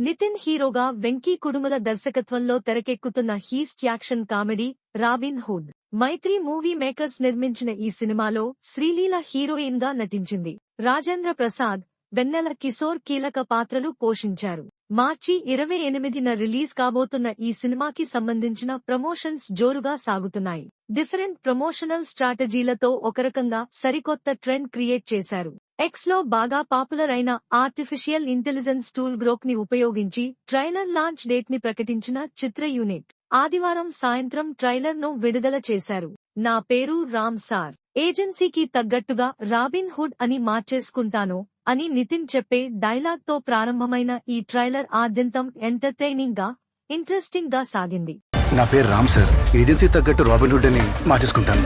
నితిన్ హీరోగా వెంకీ కుడుముల దర్శకత్వంలో తెరకెక్కుతున్న heist action comedy Robin Hood. Mythri movie makers నిర్మించిన ఈ సినిమాలో శ్రీలీల హీరోయిన్గా నటించింది. రాజేంద్ర ప్రసాద్ వెన్నెల కిశోర్ కీలక పాత్రలు పోషించారు. మార్చి ఇరవై ఎనిమిదిన రిలీజ్ కాబోతున్న ఈ సినిమాకి సంబంధించిన ప్రమోషన్స్ జోరుగా సాగుతున్నాయి. డిఫరెంట్ ప్రమోషనల్ స్ట్రాటజీలతో ఒకరకంగా సరికొత్త ట్రెండ్ క్రియేట్ చేశారు. ఎక్స్లో బాగా పాపులర్ అయిన ఆర్టిఫిషియల్ ఇంటెలిజెన్స్ టూల్ గ్రోక్ని ఉపయోగించి ట్రైలర్ లాంచ్ డేట్ని ప్రకటించిన చిత్ర యూనిట్ ఆదివారం సాయంత్రం ట్రైలర్ను విడుదల చేశారు. నా పేరు రామ్ సార్. ఏజెన్సీకి తగ్గట్టుగా రాబిన్ హుడ్ అని మార్చేసుకుంటాను అని నితిన్ చెప్పే డైలాగ్తో ప్రారంభమైన ఈ ట్రైలర్ ఆద్యంతం ఎంటర్టైనింగ్గా ఇంట్రెస్టింగ్గా సాగింది. నా పేరు రామ్ సార్. ఏజెన్సీ తగ్గట్టు రాబిన్ హుడ్ అని మార్చేసుకుంటాను.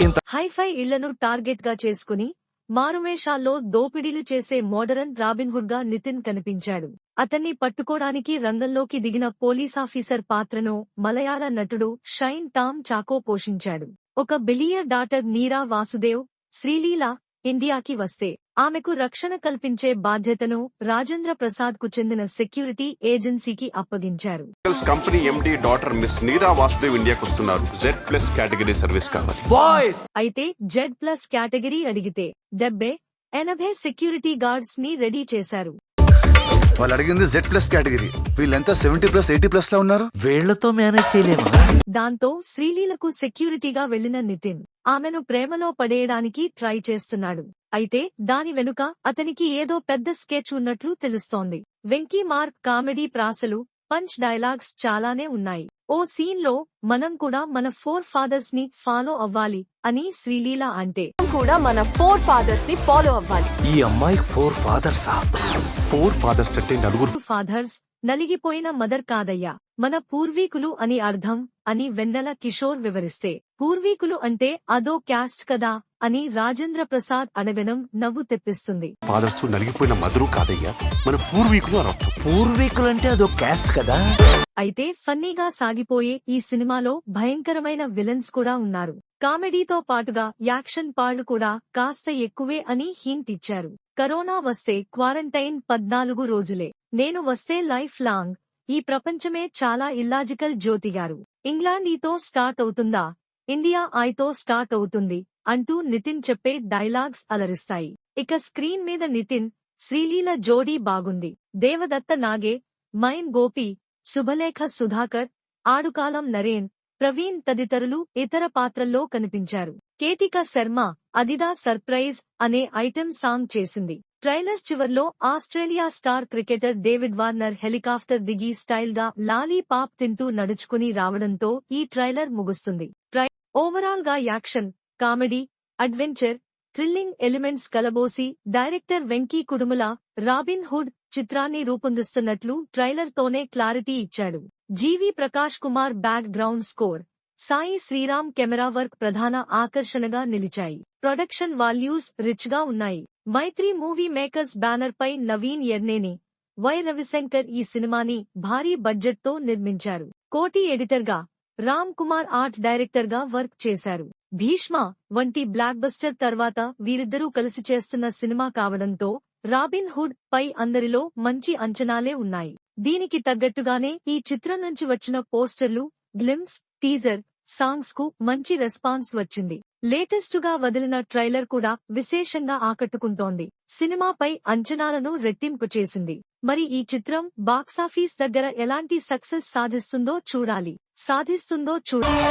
హైఫై ఇళ్ళను టార్గెట్గా చేసుకుని మారువేషాల్లో దోపిడీలు చేసే మోడరన్ రాబిన్హుడ్గా నితిన్ కనిపించాడు. అతన్ని పట్టుకోడానికి రంగంలోకి దిగిన పోలీసాఫీసర్ పాత్రను మలయాళ నటుడు షైన్ టామ్ చాకో పోషించాడు. ఒక బిలియర్ డాటర్ నీరా వాసుదేవ్ శ్రీలీల ఇండియాకి వస్తే ఆమెకు రక్షణ కల్పించే బాధ్యతను రాజేంద్ర ప్రసాద్కు చెందిన సెక్యూరిటీ ఏజెన్సీకి అప్పగించారు. Chemicals company MD daughter miss Neera Vasudev ఇండియాకి వస్తున్నారు. జెడ్ ప్లస్ కేటగిరీ సర్వీస్ కావాలి. బాయ్స్ అయితే జెడ్ ప్లస్ కేటగిరీ అడిగితే డెబ్బే ఎనభై సెక్యూరిటీ గార్డ్స్ని రెడీ చేశారు. వాళ్ళు అడిగింది జెడ్ ప్లస్ కేటగిరీ వీళ్ళంతా సెవెంటీ ప్లస్ ఎయిటీ ప్లస్లో ఉన్నారు? వీళ్ళతో మేనేజ్ చేయలేమా? దాంతో శ్రీలీలకు సెక్యూరిటీగా వెళ్ళిన నితిన్. ఆమెను ప్రేమలో పడేయడానికి ట్రై చేస్తున్నాడు. అయితే దాని వెనుక అతనికి ఏదో పెద్ద స్కెచ్ ఉన్నట్లు తెలుస్తోంది. వెంకీ మార్క్ కామెడీ ప్రాసలు పంచ్ డైలాగ్స్ చాలానే ఉన్నాయి. ఓ సీన్లో మనం కూడా మన ఫోర్ ఫాదర్స్ని ఫాలో అవ్వాలి అని శ్రీలీల అంటే. కూడా మన ఫోర్ ఫాదర్స్ని ఫాలో అవ్వాలి. ఈ అమ్మాయికి ఫోర్ ఫాదర్సా? ఫోర్ ఫాదర్స్ అంటే నలుగురు. ఫాదర్స్ నలిగిపోయిన మదర్ కాదయ్యా. మన పూర్వీకులు అని అర్థం అని వెన్నెల కిషోర్ వివరిస్తే పూర్వీకులు అంటే అదో క్యాస్ట్ కదా అని రాజేంద్ర ప్రసాద్ అడగడం నవ్వు తెప్పిస్తుంది. ఫాదర్స్ నలిగిపోయిన మధురు కాదయ్యా మన పూర్వీకులు అని అర్థం పూర్వీకులంటే అదో క్యాస్ట్ కదా? అయితే ఫన్నీగా సాగిపోయే ఈ సినిమాలో భయంకరమైన విలన్స్ కూడా ఉన్నారు. కామెడీతో పాటుగా యాక్షన్ పాళ్ళు కూడా కాస్త ఎక్కువే అని హింట్ ఇచ్చారు. కరోనా వస్తే క్వారంటైన్ పద్నాలుగు రోజులే. నేను వస్తే లైఫ్ లాంగ్. ఈ ప్రపంచమే చాలా ఇల్లాజికల్ జ్యోతిగారు. ఇంగ్లాండ్ ఈతో స్టార్ట్ అవుతుందా? ఇండియా ఐతో స్టార్ట్ అవుతుంది అంటూ నితిన్ చెప్పే డైలాగ్స్ అలరిస్తాయి. ఇక స్క్రీన్ మీద నితిన్ శ్రీలీల జోడీ బాగుంది. దేవదత్త నాగే మైన్ గోపి శుభలేఖ సుధాకర్ ఆడుకాలం నరేన్ ప్రవీణ్ తదితరులు ఇతర పాత్రల్లో కనిపించారు. కేతిక శర్మ అదిదా సర్ప్రైజ్ అనే ఐటెం సాంగ్ చేసింది. ట్రైలర్ చివర్లో Australia star cricketer David Warner helicopter దిగి స్టైల్గా లాలీ పాప్ తింటూ నడుచుకుని రావడంతో ఈ ట్రైలర్ ముగుస్తుంది. ట్రై ఓవరాల్గా action comedy adventure thrilling elements కలబోసి director Venky Kudumula Robin Hood చిత్రాన్ని రూపొందిస్తున్నట్లు ట్రైలర్ తోనే క్లారిటీ ఇచ్చాడు. G V Prakash Kumar background score Sai Sriram camera work ప్రధాన ఆకర్షణగా నిలిచాయి. ప్రొడక్షన్ వాల్యూస్ రిచ్గా ఉన్నాయి. మైత్రి మూవీ మేకర్స్ బ్యానర్ పై నవీన్ ఎర్నేని వై రవిశంకర్ ఈ సినిమాని భారీ బడ్జెట్తో నిర్మించారు. కోటి ఎడిటర్గా రామ్ కుమార్ ఆర్ట్ డైరెక్టర్గా వర్క్ చేశారు. భీష్మ వంటి బ్లాక్ బస్టర్ తర్వాత వీరిద్దరూ కలిసి చేస్తున్న సినిమా కావడంతో రాబిన్ హుడ్ పై అందరిలో మంచి అంచనాలే ఉన్నాయి. దీనికి తగ్గట్టుగానే ఈ చిత్రం నుంచి వచ్చిన పోస్టర్లు గ్లిమ్స్ టీజర్ సాంగ్స్కు మంచి రెస్పాన్స్ వచ్చింది. లేటెస్ట్గా వదిలిన ట్రైలర్ కూడా విశేషంగా ఆకట్టుకుంటోంది. సినిమాపై అంచనాలను రెట్టింపు చేసింది. మరి ఈ చిత్రం బాక్సాఫీస్ దగ్గర ఎలాంటి సక్సెస్ సాధిస్తుందో చూడాలి. సాధిస్తుందో చూడాలి